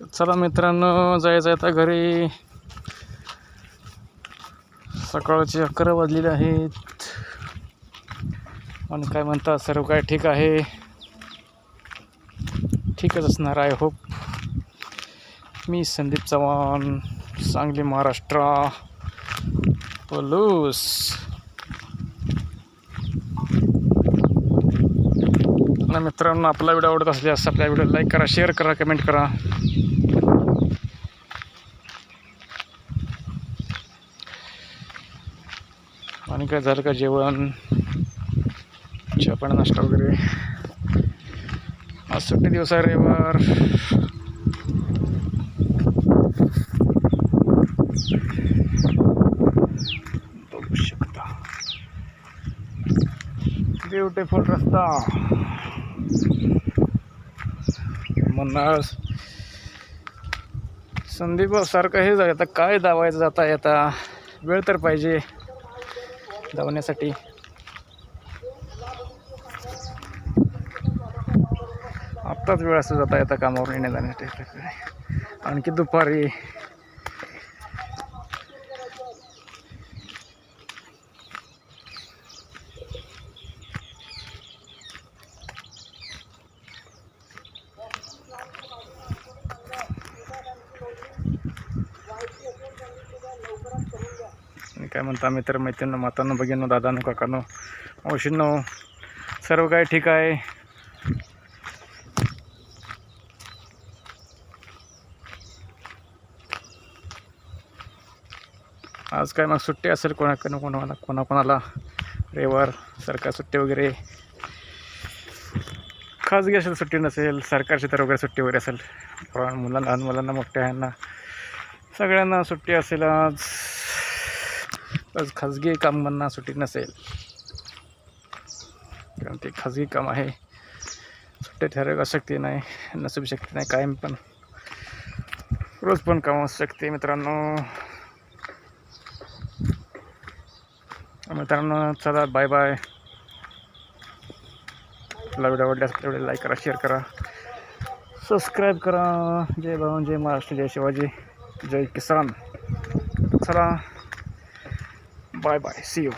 चला मित्रांनो जायचं आता घरी. सकाळचे अकरा वाजलेले आहेत. आणि काय म्हणतात सर्व काय ठीक आहे? ठीकच असणार आय होप मी संदीप चव्हाण सांगली महाराष्ट्र पलूस. आणि मित्रांनो आपला व्हिडिओ आवडत असल्यास आपल्या व्हिडिओ लाईक करा शेअर करा कमेंट करा. आणि काय झालं का जेवण? चहा नाश्ता वगैरे. आज सुट्टी दिवस आहे रविवार. बघू शकता. ब्युटिफुल रस्ता. म्हणणार संदीप सारखं हे आहे आता काय धावायचं जाता येता वेळ तर पाहिजे धावण्यासाठी आत्ताच वेळ असं जाता येता कामावर येण्या जाण्यासाठी आणखी दुपारी काय म्हणता मित्र मैत्रिणी मातांनो भगिनो दादानो काकानो मावशींनो सर्व काय ठीक आहे. आज काय मग सुट्टी असेल कोणाकडनं कोणाला कोणाकोणाला? रविवार सरकार सुट्टी वगैरे. खाजगी असेल सुट्टी नसेल सरकारची तर वगैरे सुट्टी वगैरे असेल. पण मुलांना लहान मुलांना मोठ्या ह्यांना सगळ्यांना सुट्टी असेल आज. खाजगी कामांना सुट्टी नसेल. कारण ते खाजगी काम आहे. सुट्टी ठरवू शक्ती नाही नसू शकते नाही कायम पण. रोज पण काम असू शकते मित्रांनो. मित्रांनो चला बाय बाय आपला व्हिडिओ आवडल्यास तेवढे लाईक करा शेअर करा. सबस्क्राईब करा. जय भवन जय महाराष्ट्र जय शिवाजी जय किसान. चला. Bye bye C you